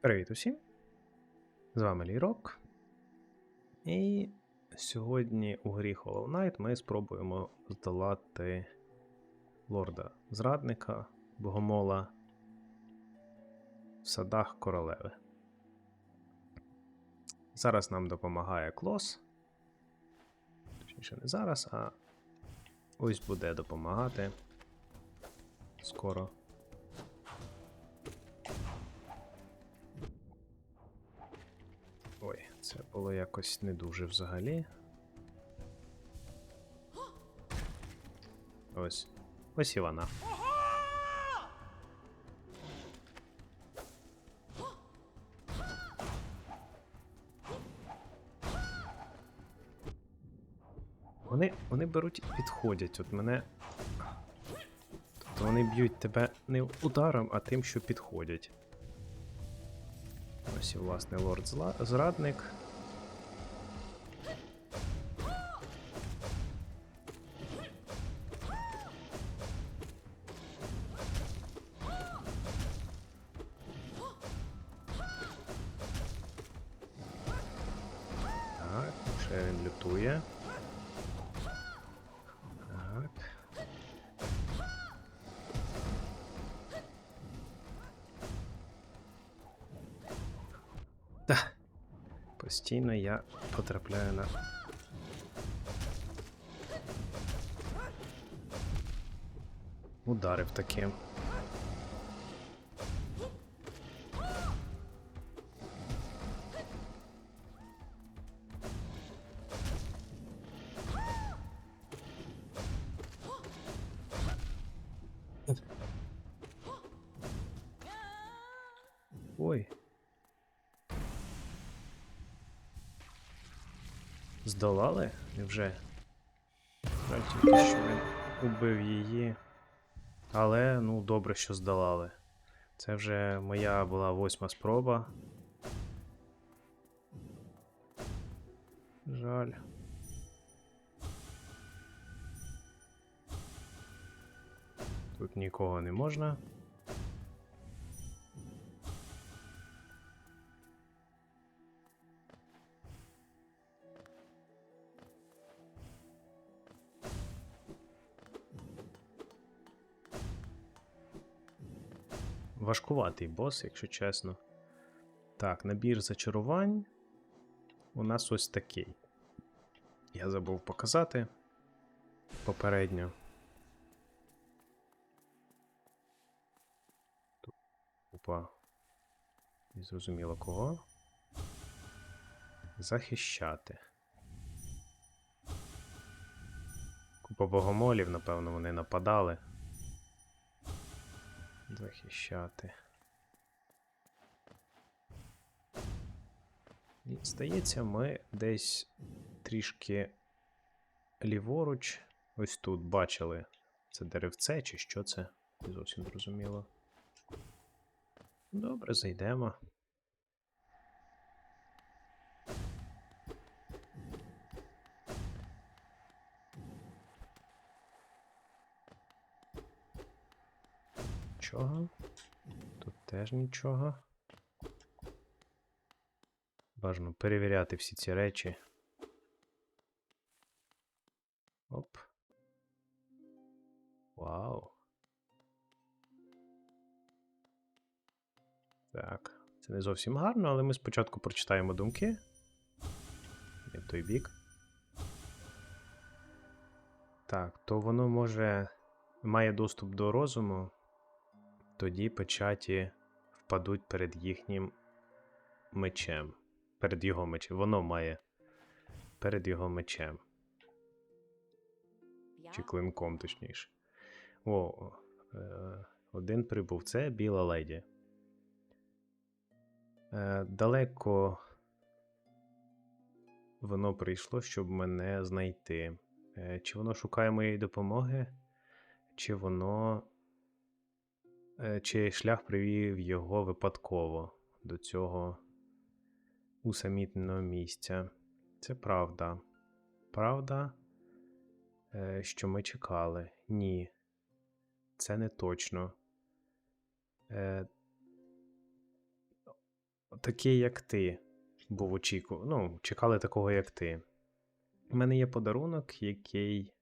Привіт усім! З вами Лірок. І сьогодні у грі Hollow Knight ми спробуємо здолати лорда зрадника Богомола в садах королеви. Зараз нам допомагає Клос. Точніше, не зараз, а ось буде допомагати скоро. Це було якось не дуже взагалі. Ось. Ось і вона. Вони, вони беруть і підходять. От мене. Тобто вони б'ють тебе не ударом, а тим, що підходять. Ось і власне лорд зрадник. Постійно я потрапляю на. Ударив таки. Невже? Жаль тільки, що він убив її. Але, ну, добре, що здолали. Це вже моя була восьма спроба. Жаль. Тут нікого не можна. Важкуватий бос, якщо чесно. Так, набір зачарувань. У нас ось такий. Я забув показати попередньо. Тут купа. Не зрозуміло кого. Захищати. Купа богомолів, напевно, вони нападали. Захищати. І здається, ми десь трішки ліворуч. Ось тут бачили. Це деревце чи що це? Не зовсім зрозуміло. Добре, зайдемо. Нічого. Тут теж нічого. Бажано перевіряти всі ці речі. Оп. Вау. Так, це не зовсім гарно, але ми спочатку прочитаємо думки. Не в той бік. Так, то воно може має доступ до розуму тоді печаті впадуть перед їхнім мечем. Перед його мечем. Воно має перед його мечем. Чи клинком, точніше. О, е, один прибув. Це біла леді. Е, далеко воно прийшло, щоб мене знайти. Е, чи воно шукає моєї допомоги, чи воно чи шлях привів його випадково до цього усамітненого місця. Це правда. Правда, е, що ми чекали? Ні. Це не точно. Е, такий, як ти, був очіку. Ну, чекали такого, як ти. У мене є подарунок, який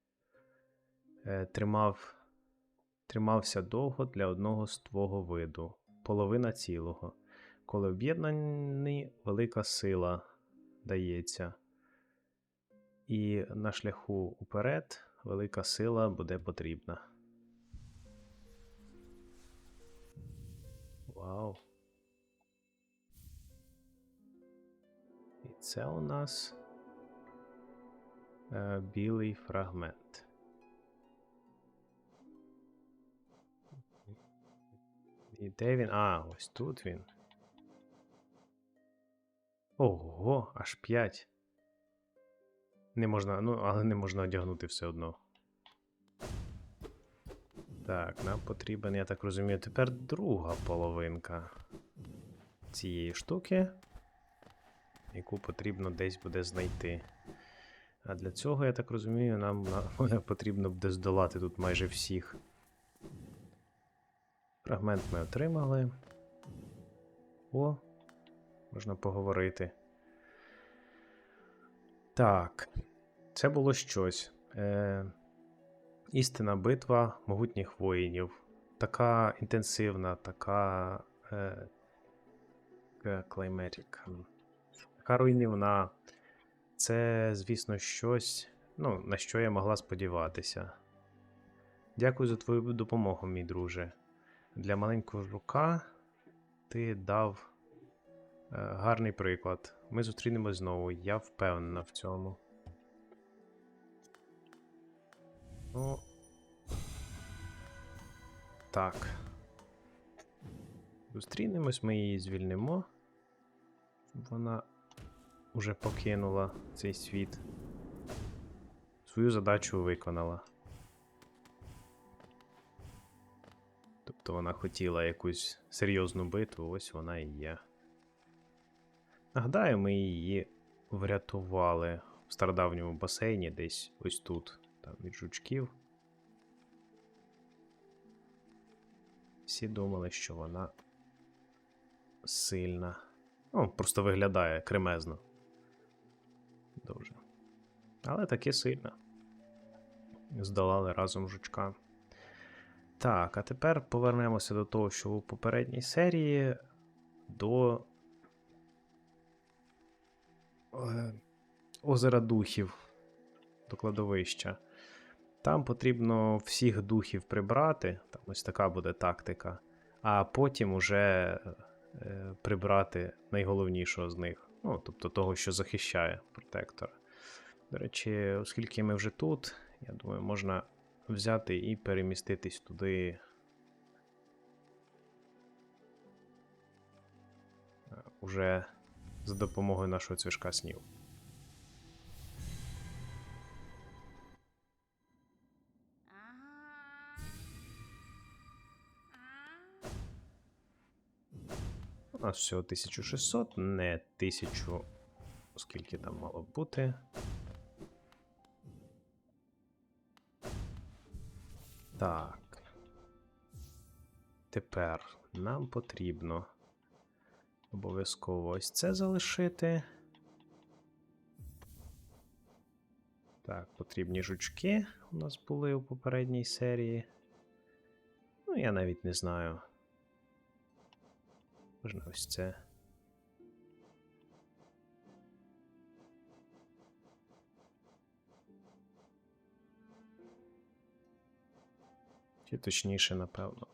е, тримав, тримався довго для одного з твого виду, половина цілого. Коли об'єднані, велика сила дається. І на шляху уперед велика сила буде потрібна. Вау. І це у нас е, білий фрагмент. І де він? А, ось тут він. Ого, аж 5. Не можна, ну, але не можна одягнути все одно. Так, нам потрібен, я так розумію, тепер друга половинка цієї штуки, яку потрібно десь буде знайти. А для цього, я так розумію, нам на- потрібно буде здолати тут майже всіх. Фрагмент ми отримали. О, можна поговорити. Так, це було щось. Е, істинна битва могутніх воїнів. Така інтенсивна, така. Е, клейметик. Така руйнівна. Це, звісно, щось, ну, на що я могла сподіватися. Дякую за твою допомогу, мій друже. Для маленького жука ти дав е, гарний приклад. Ми зустрінемось знову, я впевнена в цьому. Ну. Так. Зустрінемось, ми її звільнимо. Вона уже покинула цей світ. Свою задачу виконала. Тобто вона хотіла якусь серйозну битву, ось вона і є. Нагадаю, ми її врятували в стародавньому басейні, десь ось тут, там від жучків. Всі думали, що вона сильна. Ну, просто виглядає кремезно. Дуже. Але таки сильна. Здолали разом жучка. Так, а тепер повернемося до того, що у попередній серії до е, озера духів, до кладовища. Там потрібно всіх духів прибрати, там ось така буде тактика, а потім уже е, прибрати найголовнішого з них. Ну, тобто того, що захищає протектора. До речі, оскільки ми вже тут, я думаю, можна взяти і переміститись туди. е, Уже за допомогою нашого цвішка снів. У нас всього 1600, не 1000, оскільки там мало бути. Так. Тепер нам потрібно обов'язково ось це залишити. Так, потрібні жучки у нас були у попередній серії. Ну, я навіть не знаю. Можна ось це. Чи точніше, напевно,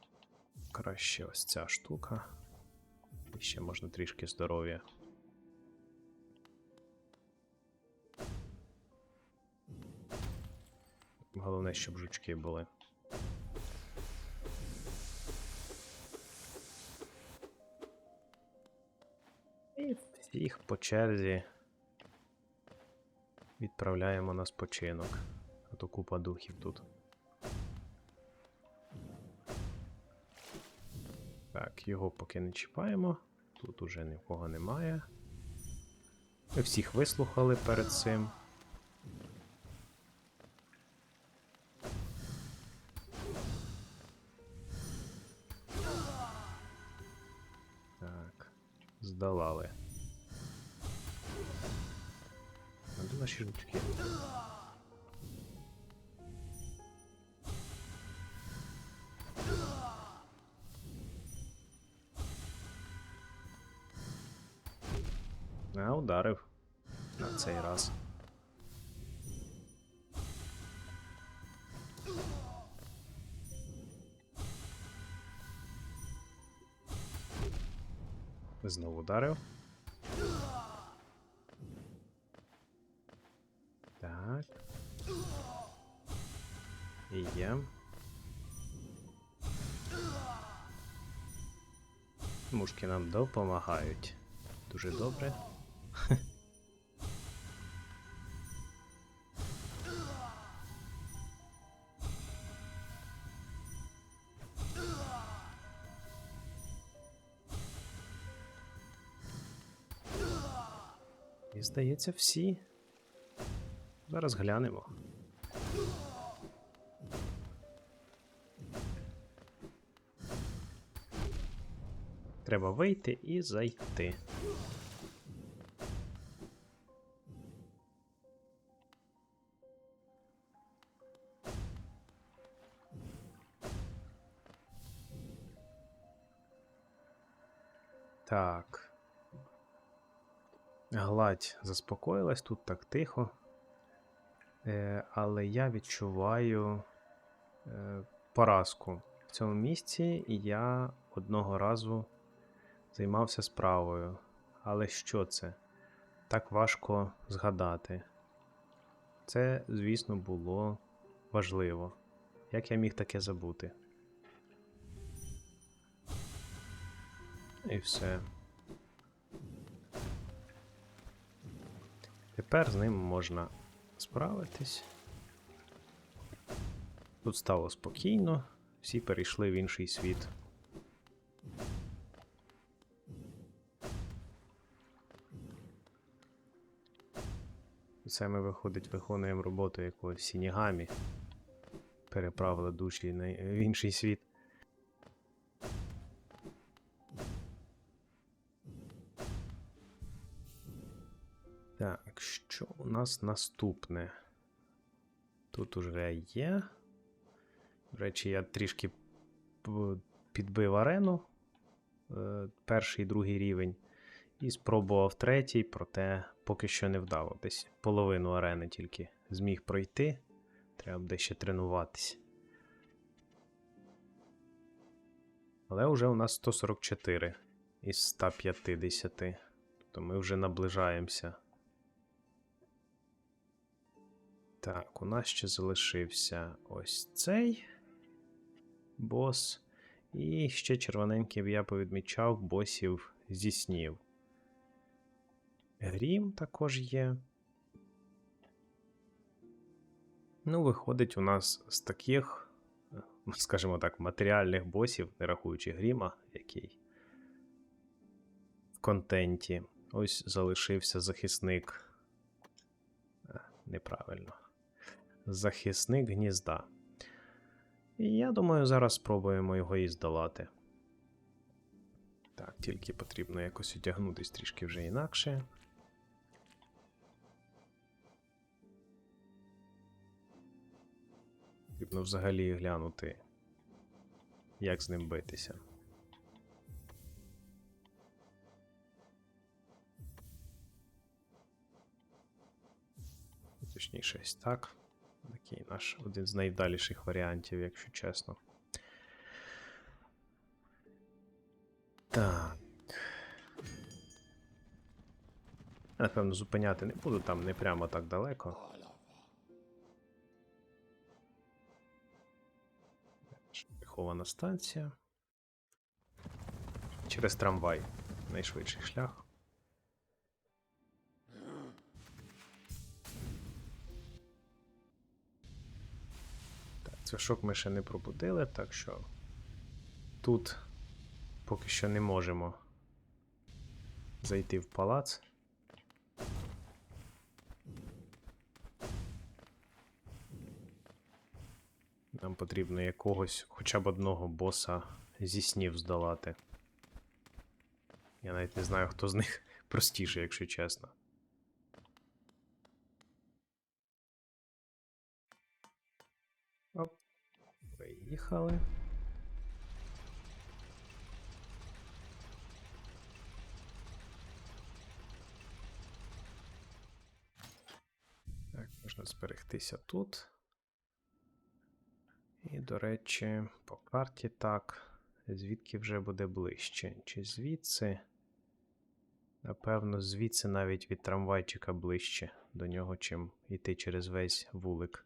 краще ось ця штука. І ще можна трішки здоров'я. Головне, щоб жучки були. І всіх по черзі відправляємо на спочинок. А то купа духів тут. Так, його поки не чіпаємо. Тут уже нікого немає. Ми всіх вислухали перед цим. А, ударив на цей раз. Знову ударив. Так. І є. Мушки нам допомагають. Дуже добре. І здається, всі. Зараз глянемо. Треба вийти і зайти. Гладь заспокоїлась, тут так тихо. Е, але я відчуваю е, поразку в цьому місці, я одного разу займався справою. Але що це? Так важко згадати. Це, звісно, було важливо. Як я міг таке забути? І все. Тепер з ним можна справитись. Тут стало спокійно, всі перейшли в інший світ. Це ми, виходить, виконуємо роботу якогось сінігамі. Переправили душі в інший світ. Що у нас наступне? Тут уже є. До речі, я трішки підбив арену. е, Перший другий рівень. І спробував третій, проте поки що не вдало. Десь половину арени тільки зміг пройти. Треба буде ще тренуватись. Але вже у нас 144 із 150. Тобто ми вже наближаємося. Так, у нас ще залишився ось цей бос. І ще червоненький я повідмічав босів зі снів. Грім також є. Ну, виходить, у нас з таких, скажімо так, матеріальних босів, не рахуючи гріма, який в контенті. Ось залишився захисник. Е, Неправильно. Захисник гнізда. І я думаю, зараз спробуємо його і здолати. Так, тільки потрібно якось одягнутись трішки вже інакше. Потрібно взагалі глянути, як з ним битися. Точніше, так. Такий наш один з найвдаліших варіантів, якщо чесно. Так. Я, напевно, зупиняти не буду, там не прямо так далеко. Прихована станція. Через трамвай. Найшвидший шлях. Цвяшок ми ще не пробудили, так що тут поки що не можемо зайти в палац. Нам потрібно якогось хоча б одного боса зі снів здолати. Я навіть не знаю, хто з них простіше, якщо чесно. Приїхали. Так, можна зберегтися тут. І, до речі, по карті так. Звідки вже буде ближче? Чи звідси? Напевно, звідси навіть від трамвайчика ближче до нього, чим йти через весь вулик.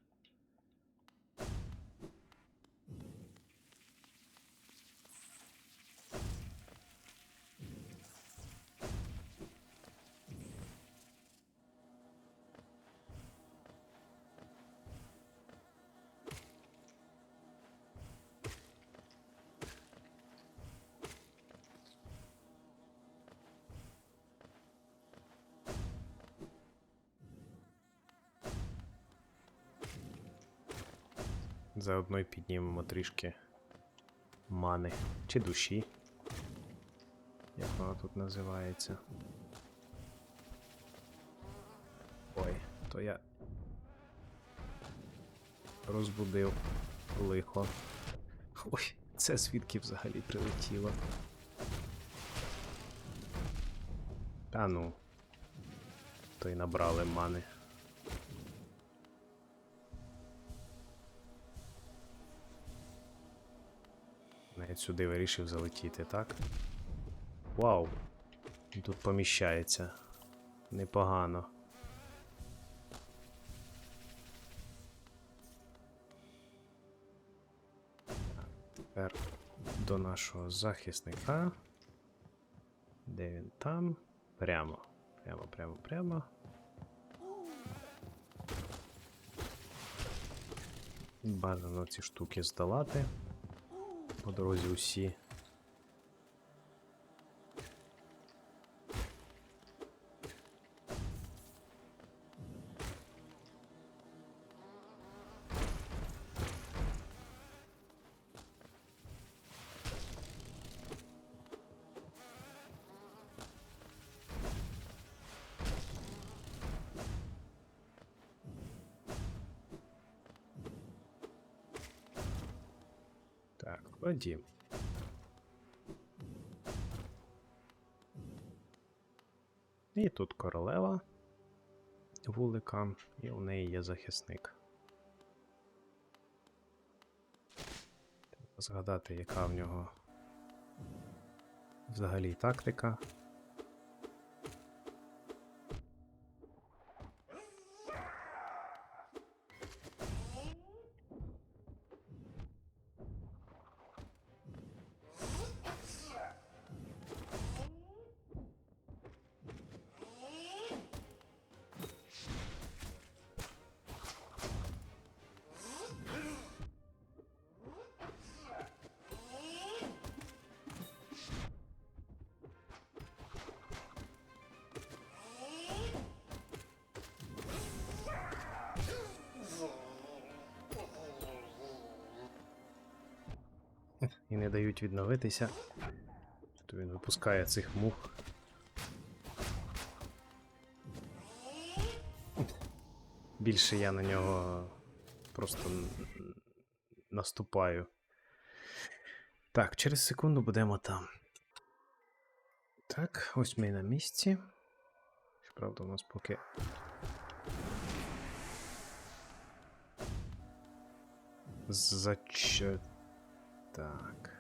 Заодно й піднімемо трішки мани чи душі. Як вона тут називається. Ой, то я розбудив лихо. Ой, це звідки взагалі прилетіло. Та ну. То й набрали мани. Навіть сюди вирішив залетіти, так? Вау! Тут поміщається. Непогано. Тепер до нашого захисника. Де він там? Прямо. Прямо, прямо, прямо. Бажано ці штуки здолати по дорозі усі. Так, ходім. І тут королева вулика, і у неї є захисник. Треба згадати, яка в нього взагалі тактика. І не дають відновитися. То він випускає цих мух. Більше я на нього просто наступаю. Так, через секунду будемо там. Так, ось ми на місці. Правда, у нас поки. Зач... Так.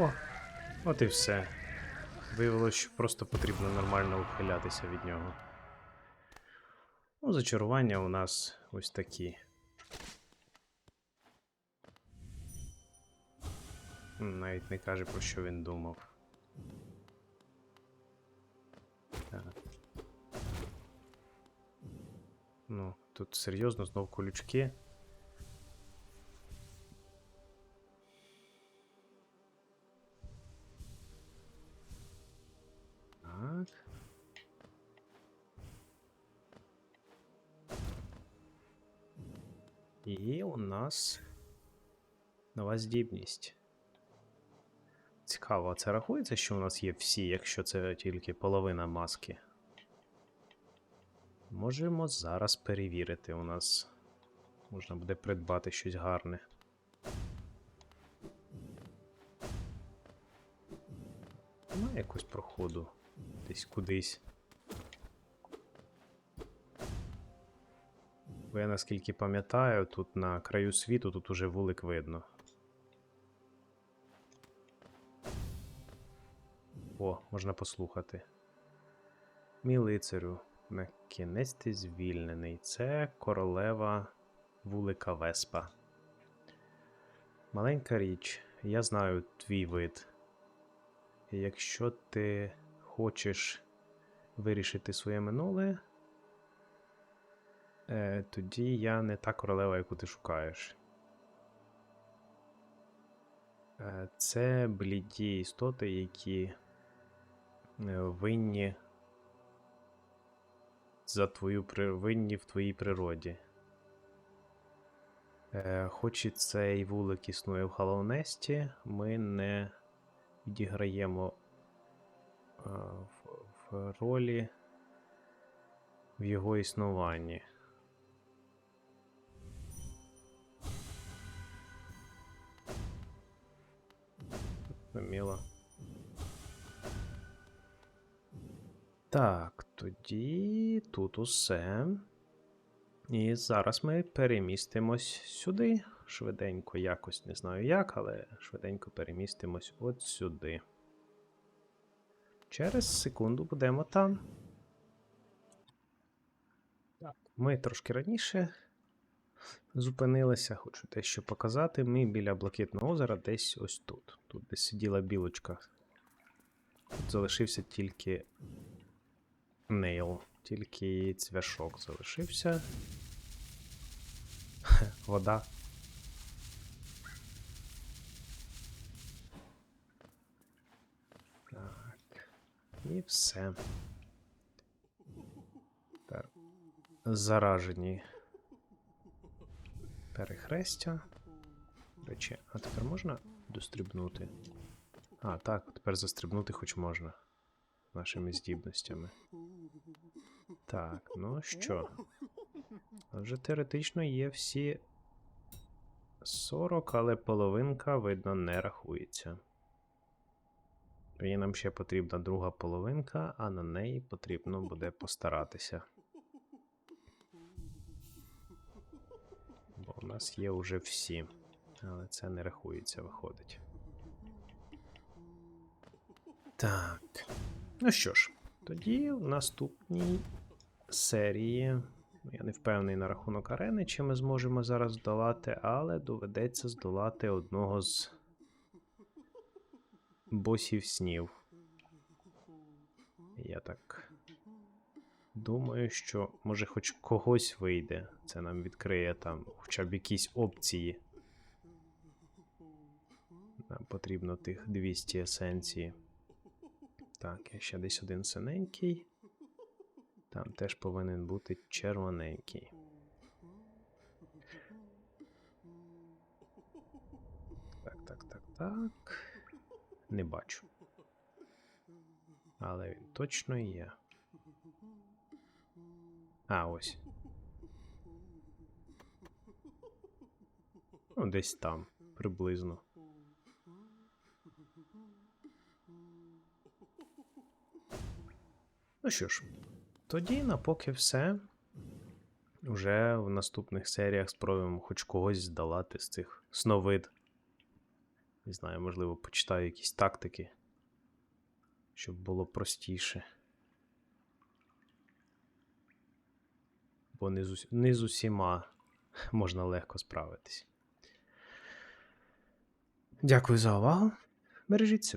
О, от і все. Виявилось, що просто потрібно нормально ухилятися від нього. Ну, зачарування у нас ось такі. Навіть не каже, про що він думав. Так. Ну, тут серйозно знов колючки. І у нас нова здібність. Цікаво, це рахується, що у нас є всі, якщо це тільки половина маски. Можемо зараз перевірити. У нас можна буде придбати щось гарне. Немає якогось проходу десь кудись. Я наскільки пам'ятаю, тут на краю світу тут уже вулик видно. О, можна послухати. Мій лицарю, на кінець ти звільнений. Це королева вулика Веспа. Маленька річ, я знаю твій вид. Якщо ти хочеш вирішити своє минуле, е, тоді я не та королева, яку ти шукаєш. Е, Це бліді істоти, які е, винні за твою винні в твоїй природі. Е, Хоч і цей вулик існує в Халоунесті, ми не відіграємо е, в, в ролі в його існуванні. Так, тоді тут усе. І зараз ми перемістимось сюди. Швиденько, якось не знаю як, але швиденько перемістимось от сюди. Через секунду будемо там. Ми трошки раніше зупинилися, хочу дещо показати. Ми біля Блакитного озера десь ось тут. Тут десь сиділа білочка. Тут залишився тільки нейл, тільки цвяшок залишився. Вода. Так. І все. Тепер заражені перехрестя. До речі, а тепер можна дострибнути? А, так, тепер застрибнути хоч можна. Нашими здібностями. Так, ну що? Вже теоретично є всі 40, але половинка, видно, не рахується. І нам ще потрібна друга половинка, а на неї потрібно буде постаратися. Бо у нас є вже всі. Але це не рахується, виходить. Так. Ну що ж, тоді в наступній серії. Я не впевнений на рахунок арени, чи ми зможемо зараз здолати, але доведеться здолати одного з босів снів. Я так думаю, що може хоч когось вийде. Це нам відкриє там хоча б якісь опції. Нам потрібно тих 200 есенції. Так, я ще десь один синенький. Там теж повинен бути червоненький. Так, так, так, так. Не бачу. Але він точно є. А, ось. Ну, десь там, приблизно. Ну що ж, тоді на поки все. вже в наступних серіях спробуємо хоч когось здолати з цих сновид. Не знаю, можливо, почитаю якісь тактики, щоб було простіше. Бо не з, не з усіма можна легко справитись. Дякую за увагу. Бережіть себе.